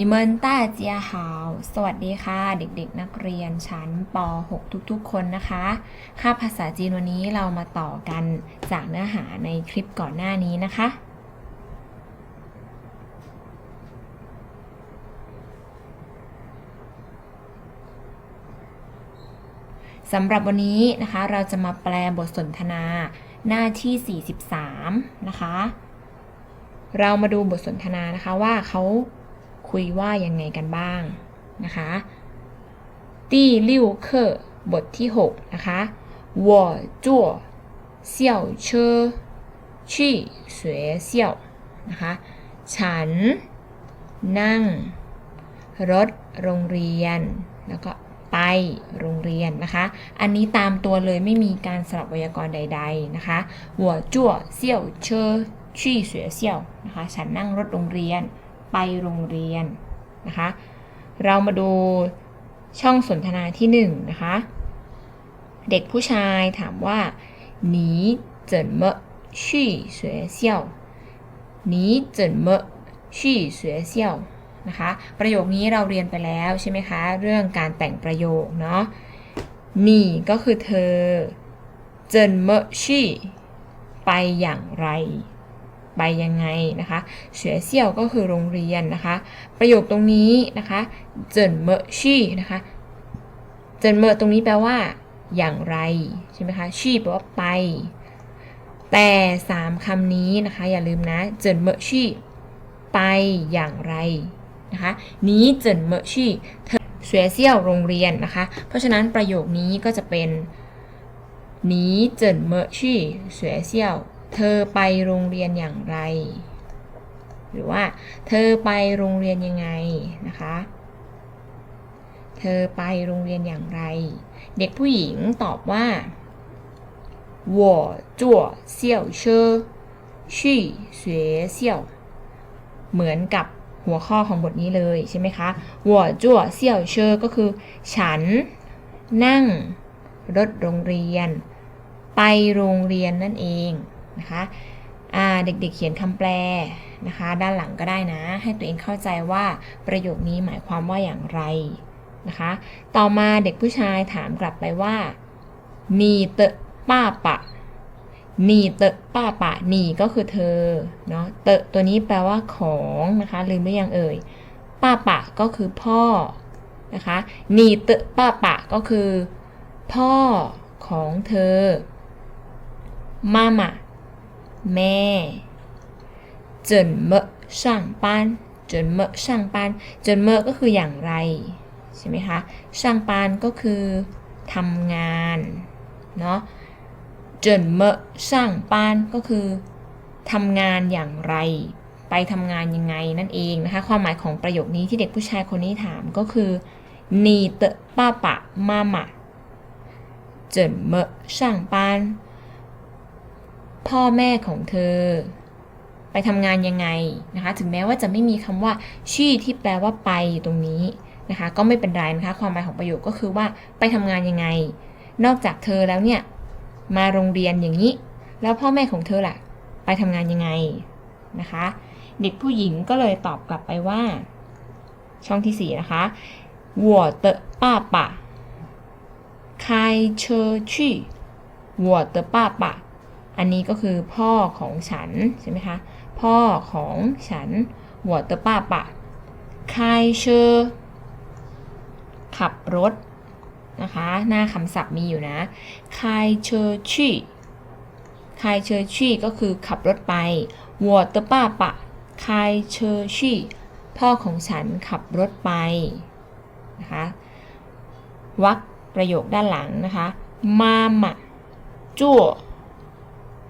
นิเมินตาเจียหาว สวัสดีค่ะ เด็กๆ นักเรียนชั้นป .6 ทุกๆ คนนะคะค่าภาษาจีนวันนี้เรามาต่อกันจากเนื้อหาในคลิปก่อนหน้านี้นะคะ สำหรับวันนี้นะคะเราจะมาแปลบทสนทนาหน้าที่ 43 นะคะ เรามาดูบทสนทนานะคะว่าเขา คุยว่ายังไงกันบ้างนะคะที่ลิวเคบทที่ 6 นะคะ我坐校车去学校นะคะฉัน นั่ง รถโรงเรียน แล้วก็ไปโรงเรียนนะคะ อันนี้ตามตัวเลยไม่มีการสลับไวยากรณ์ใด ๆนะคะ我坐校车去学校นะคะ ฉันนั่งรถโรงเรียน ไปโรงเรียนนะคะ เรามาดูช่องสนทนาที่หนึ่งนะคะ เด็กผู้ชายถามว่า你怎么去学校你怎么去学校นะคะ ประโยคนี้เราเรียนไปแล้วใช่ไหมคะ เรื่องการแต่งประโยคเนาะนี่ก็คือเธอเจินเมชี่ไปอย่างไร ไปยังไงนะคะเฉวยเซี่ยวก็คือโรงเรียนนะคะ ประโยคตรงนี้นะคะเจินเมอชี่นะคะเจินเมอตรงนี้แปลว่า อย่างไรใช่ไหมคะชี่แปลว่าไป แต่สามคำนี้นะคะ อย่าลืมนะเจินเมอชี่ไปอย่างไรนะคะนี้เจินเมอชี่เธอเฉวยเซี่ยวโรงเรียนนะคะ เพราะฉะนั้นประโยคนี้ก็จะเป็นนี้เจินเมอชี่เฉวยเซี่ยว เธอไปโรงเรียนอย่างไร หรือว่า เธอไปโรงเรียนยังไงนะคะ เธอไปโรงเรียนอย่างไร เด็กผู้หญิงตอบว่า我坐校车去学校เหมือนกับหัวข้อของบทนี้เลยใช่ไหมคะ我坐校车ก็คือ ฉัน นั่ง รถโรงเรียน ไปโรงเรียนนั่นเอง นะคะเด็กๆเขียนคำแปลนะคะ ด้านหลังก็ได้นะ ให้ตัวเองเข้าใจว่าประโยคนี้หมายความว่าอย่างไรนะคะ ต่อมาเด็กผู้ชายถามกลับไปว่า นีเตป้าปะ นีเตป้าปะ นีก็คือเธอ เนาะ เตตัวนี้แปลว่าของนะคะ ลืมหรือยังเอ่ย ป้าปะก็คือพ่อนะคะ นีเตป้าปะก็คือ พ่อของเธอ มาม่า แม่เจินเมะช่างปานเจินเมะช่างปานเจินเมะก็คืออย่างไรใช่ไหมคะช่างปานก็คือทำงานเนาะเจินเมะช่างปานก็คือทำงานอย่างไร ไปทำงานยังไงนั่นเองนะคะความหมายของประโยคนี้ที่เด็กผู้ชายคนนี้ถามก็คือ你的爸爸妈妈怎么上班 พ่อแม่ของเธอ ไปทำงานยังไงนะคะ ถึงแม้ว่าจะไม่มีคำว่าชี่ที่แปลว่าไปอยู่ตรงนี้นะคะ ก็ไม่เป็นไรนะคะ ความหมายของประโยคก็คือว่าไปทำงานยังไง นอกจากเธอแล้วเนี่ย มาโรงเรียนอย่างนี้ แล้วพ่อแม่ของเธอล่ะ ไปทำงานยังไงนะคะ เด็กผู้หญิงก็เลยตอบกลับไปว่า ช่องที่สี่นะคะ我的爸爸开车去我的爸爸 อันนี้ก็คือพ่อของฉันใช่ไหมคะ พ่อของฉันหัวเตอร์ป้าปะคายเชอร์ขับรถนะคะ หน้าคำศัพท์มีอยู่นะคายเชอร์ชี่คายเชอร์ชี่ก็คือขับรถไปหัวเตอร์ป้าปะคายเชอร์ชี่พ่อของฉันขับรถไปนะคะวักประโยคด้านหลังนะคะมามะจั่ว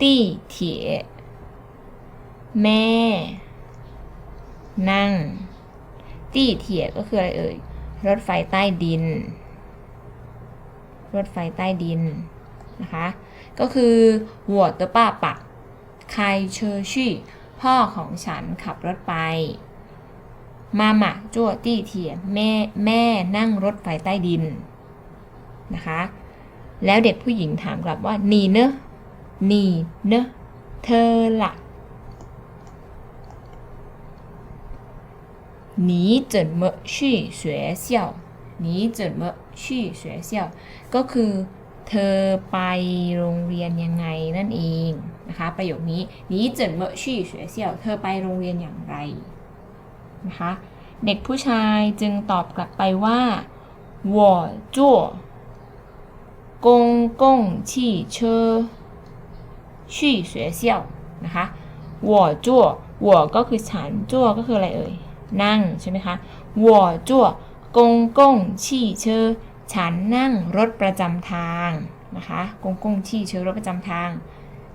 ตี้เถียแม่ นั่ง ตี้เถียก็คืออะไรเอ่ย รถไฟใต้ดิน รถไฟใต้ดินนะคะ ก็คือหัวเตอป้าปะใครเชอชี่พ่อของฉันขับรถไปมาม่าจั่วตี้เถียแม่แม่นั่งรถไฟใต้ดินนะคะ แล้วเด็กผู้หญิงถามกลับว่านีเนอะ นีเนอะเธอละ 你怎么去学校你怎么去学校ก็คือ เธอไปโรงเรียนยังไงนั่นเองนะคะ ประโยคนี้你怎么去学校เธอไปโรงเรียนอย่างไรนะคะ เด็กผู้ชายจึงตอบกลับไปว่า我坐公共汽车 ชี่เสวยเซี่ยวนะคะวัวจั่วหัวก็คือฉันจั่วก็คืออะไรเอ่ยนั่งใช่ไหมคะวัวจั่วกงกงชี่เชอฉันนั่งรถประจำทางนะคะกงกงชี่เชอรถประจำทาง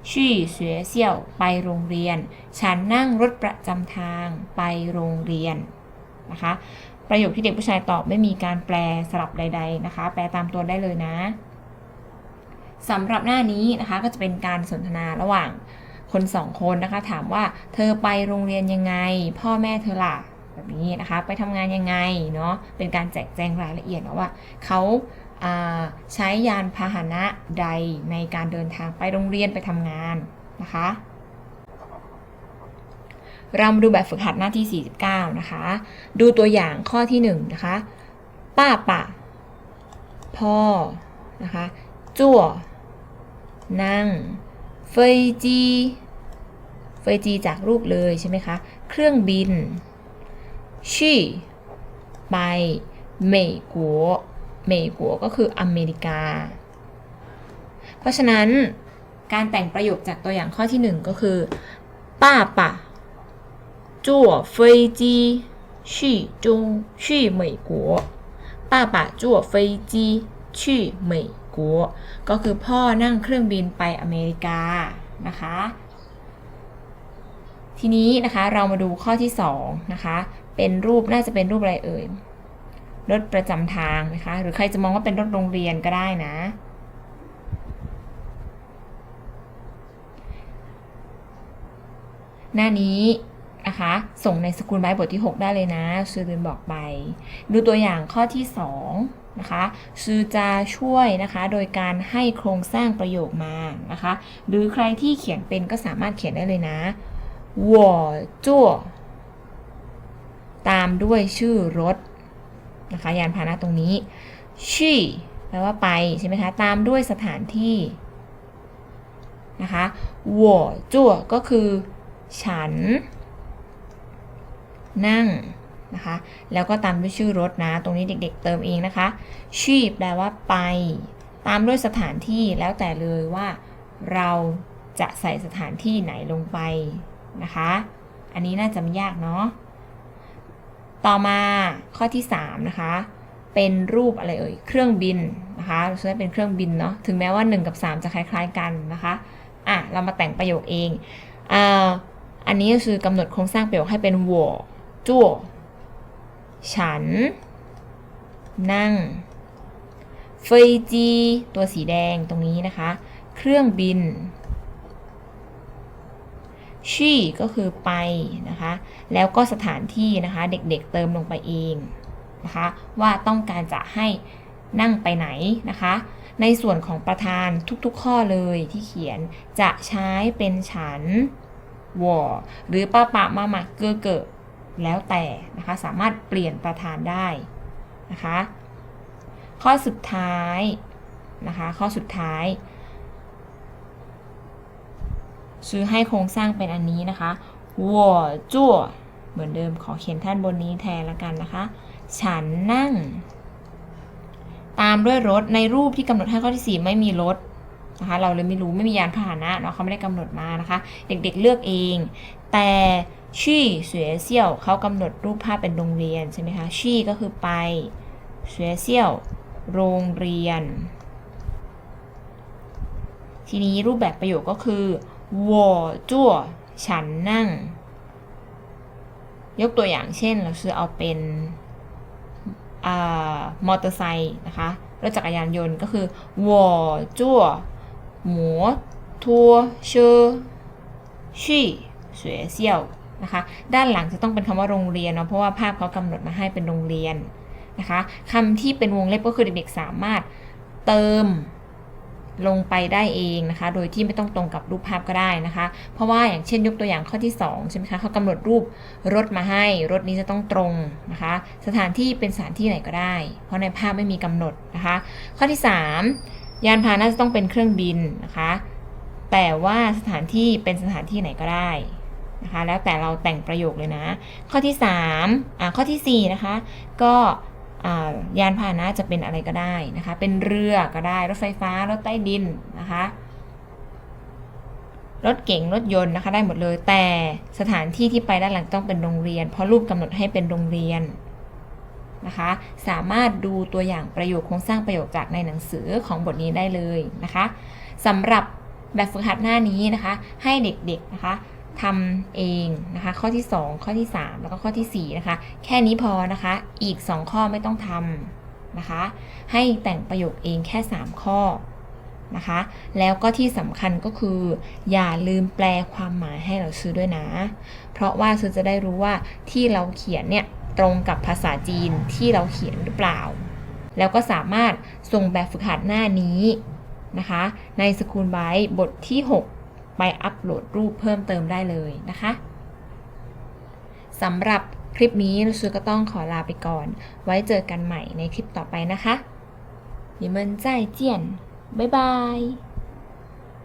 ชี่เสวยเซี่ยวไปโรงเรียน ฉันนั่งรถประจำทางไปโรงเรียนนะคะประโยคที่เด็กผู้ชายตอบไม่มีการแปลสลับใด ๆนะคะ แปลตามตัวได้เลยนะ สำหรับหน้านี้นะคะก็จะเป็นการสนทนาระหว่างคนสองคนนะคะ ถามว่าเธอไปโรงเรียนยังไง พ่อแม่เธอล่ะแบบนี้นะคะ ไปทำงานยังไงเนาะเป็นการแจกแจงรายละเอียดนะว่าเขาใช้ยานพาหนะใดในการเดินทางไปโรงเรียนไปทำงานนะคะเรามาดูแบบฝึกหัดหน้าที่ 49 นะคะ ดูตัวอย่างข้อที่ 1 นะคะ ป้าป่ะพ่อนะคะจั่ว นั่ง เฟยจี เฟยจีจากรูปเลยใช่ไหมคะ เครื่องบินชี่ไปเมกัวเมกัวก็คืออเมริกา เพราะฉะนั้นการแต่งประโยคจากตัวอย่างข้อที่หนึ่งก็คือป้าป่าจั่วเฟยจีชี่จงชี่เมกัวป้าป่าจั่วเฟยจีชี่เมก ก็คือพ่อนั่งเครื่องบินไปอเมริกานะคะ ทีนี้นะคะเรามาดูข้อที่2นะคะ เป็นรูปน่าจะเป็นรูปอะไรเอ่ยรถประจำทางนะคะ หรือใครจะมองว่าเป็นรถโรงเรียนก็ได้นะ หน้านี้นะคะ ส่งในสกุลไบทบทที่ 6 ได้เลยนะชื่อลืมบอกไป ดูตัวอย่างข้อที่ 2 นะคะซือจะช่วยนะคะ โดยการให้โครงสร้างประโยคมานะคะ หรือใครที่เขียนเป็นก็สามารถเขียนได้เลยนะวัวจั่วตามด้วยชื่อรถนะคะ ยานพาหนะตรงนี้ชี่แปลว่าไปใช่ไหมคะ ตามด้วยสถานที่นะคะวัวจั่วก็คือ ฉัน นั่ง นะคะ แล้วก็ตามด้วยชื่อรถนะ ตรงนี้เด็ก ๆ เติมเองนะคะ ชี่แปลว่าไป ตามด้วยสถานที่แล้วแต่เลยว่า เราจะใส่สถานที่ไหนลงไปนะคะ อันนี้น่าจะไม่ยากเนาะ ต่อมาข้อที่ 3 นะคะ เป็นรูปอะไรเอ่ย เครื่องบินนะคะเราใช้เป็นเครื่องบินเนาะ ถึงแม้ว่า 1 กับ 3 จะคล้าย ๆ กันนะคะ อะ เรามาแต่งประโยคเองอ่าอันนี้ก็คือกำหนดโครงสร้างประโยคให้เป็น我จั่ว ฉัน นั่งเฟยจี ตัวสีแดงตรงนี้นะคะ เครื่องบินชี่ก็คือไปนะคะ แล้วก็สถานที่นะคะ เด็กๆเติมลงไปเองนะคะ ว่าต้องการจะให้นั่งไปไหนนะคะ ในส่วนของประธานทุกๆข้อเลยที่เขียนจะใช้เป็นฉันวอหรือป้าปะมามาเกอเกอ แล้วแต่นะคะสามารถเปลี่ยนประธานได้นะคะข้อสุดท้ายนะคะข้อสุดท้ายซื้อให้โครงสร้างเป็นอันนี้นะคะ我坐เหมือนเดิมขอเขียนท่านบนนี้แทนละกันนะคะ ฉันนั่ง ตามด้วยรถในรูปที่กำหนดให้ข้อที่ 4 ไม่มีรถนะคะเราเลยไม่รู้ไม่มียานพาหนะเนาะเขาไม่ได้กำหนดมานะคะ เด็กๆเลือกเอง แต่ ชี่เสวยเซี่ยวเขากำหนดรูปภาพเป็นโรงเรียนใช่ไหมคะชี่ก็คือไปเสวยเซี่ยว โรงเรียน ทีนี้รูปแบบประโยคก็คือวอจั่วฉันนั่ง ยกตัวอย่างเช่นเราซื้อเอาเป็นมอเตอร์ไซค์นะคะรถจักรยานยนต์ก็คือวอจั่วหมูทัวเชอชี่เสวยเซี่ยว นะคะ ด้านหลังจะต้องเป็นคำว่าโรงเรียนเนาะเพราะว่าภาพเขากำหนดมาให้เป็นโรงเรียนนะคะคำที่เป็นวงเล็บก็คือเด็กๆสามารถเติมลงไปได้เองนะคะ โดยที่ไม่ต้องตรงกับรูปภาพก็ได้นะคะ เพราะว่าอย่างเช่นยกตัวอย่างข้อที่2ใช่ไหมคะเขากำหนดรูปรถมาให้ รถนี้จะต้องตรงนะคะ สถานที่เป็นสถานที่ไหนก็ได้ เพราะในภาพไม่มีกำหนดนะคะ ข้อที่ 3 ยานพาหนะจะต้องเป็นเครื่องบินนะคะ แต่ว่าสถานที่เป็นสถานที่ไหนก็ได้ นะคะแล้วแต่เราแต่งประโยคเลยนะ ข้อที่3อ่าข้อทีสี่4นะคะก็ยานพาหนะจะเป็นอะไรก็ได้นะคะ เป็นเรือก็ได้ รถไฟฟ้า รถใต้ดินนะคะ รถเก๋ง รถยนต์นะคะ ได้หมดเลย แต่สถานที่ที่ไปด้านหลังต้องเป็นโรงเรียน เพราะรูปกำหนดให้เป็นโรงเรียนนะคะ สามารถดูตัวอย่างประโยคโครงสร้างประโยคจากในหนังสือของบทนี้ได้เลยนะคะสำหรับแบบฝึกหัดหน้านี้นะคะ ให้เด็กๆนะคะ ทำเองนะคะ ข้อที่ 2 ข้อที่ 3 แล้วก็ข้อทีสี่ 4 นะคะ แค่นี้พอนะคะ อีก 2 ข้อไม่ต้องทำนะคะ ให้แต่งประโยคเองแค่ 3 ข้อนะคะ แล้วก็ที่สำคัญก็คือ อย่าลืมแปลความหมายให้เราซื้อด้วยนะ เพราะว่าซื้อจะได้รู้ว่าที่เราเขียนเนี่ยตรงกับภาษาจีนที่เราเขียนหรือเปล่า แล้วก็สามารถส่งแบบฝึกหัดหน้านี้นะคะ ในสกูลไบต์บทที่ 6 ไปอัปโหลดรูปเพิ่มเติมได้เลยนะคะสำหรับคลิปนี้ลูซื้อก็ต้องขอลาไปก่อน ไว้เจอกันใหม่ในคลิปต่อไปนะคะ你们再见บ๊ายบาย